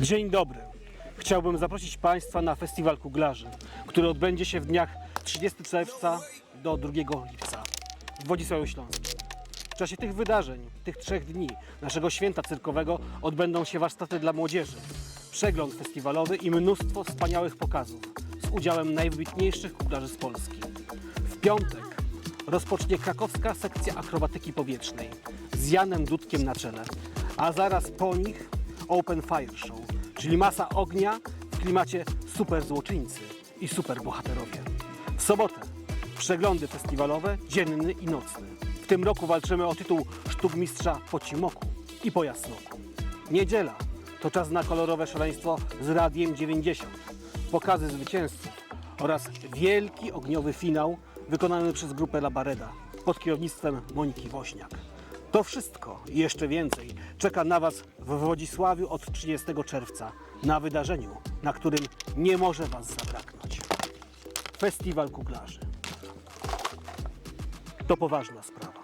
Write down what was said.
Dzień dobry. Chciałbym zaprosić Państwa na Festiwal Kuglarzy, który odbędzie się w dniach 30 czerwca do 2 lipca w Wodzisławiu Śląskim. W czasie tych wydarzeń, tych trzech dni naszego święta cyrkowego odbędą się warsztaty dla młodzieży, przegląd festiwalowy i mnóstwo wspaniałych pokazów z udziałem najwybitniejszych kuglarzy z Polski. W piątek rozpocznie krakowska sekcja akrobatyki powietrznej z Janem Dudkiem na czele, a zaraz po nich Open Fire Show, czyli masa ognia w klimacie super złoczyńcy i super bohaterowie. W sobotę przeglądy festiwalowe, dzienny i nocny. W tym roku walczymy o tytuł sztukmistrza po Cimoku i po Jasnoku. Niedziela to czas na kolorowe szaleństwo z Radiem 90, pokazy zwycięzców oraz wielki ogniowy finał wykonany przez grupę Labareda pod kierownictwem Moniki Woźniak. To wszystko i jeszcze więcej czeka na Was w Wodzisławiu od 30 czerwca na wydarzeniu, na którym nie może Was zabraknąć. Festiwal Kuglarzy. To poważna sprawa.